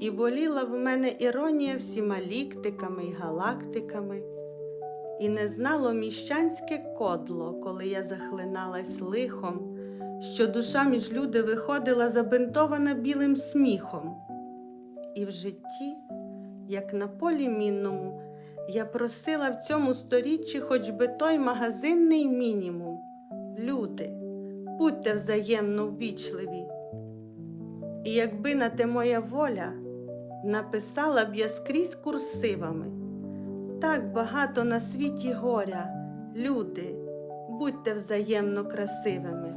І боліла в мене іронія всіма ліктиками й галактиками, і не знало міщанське кодло, коли я захлиналась лихом, що душа між люди виходила забинтована білим сміхом. І в житті, як на полі мінному, я просила в цьому сторіччі хоч би той магазинний мінімум. Люди, будьте взаємно ввічливі. І якби на те моя воля, написала б я скрізь курсивами. Так багато на світі горя, люди, будьте взаємно красивими.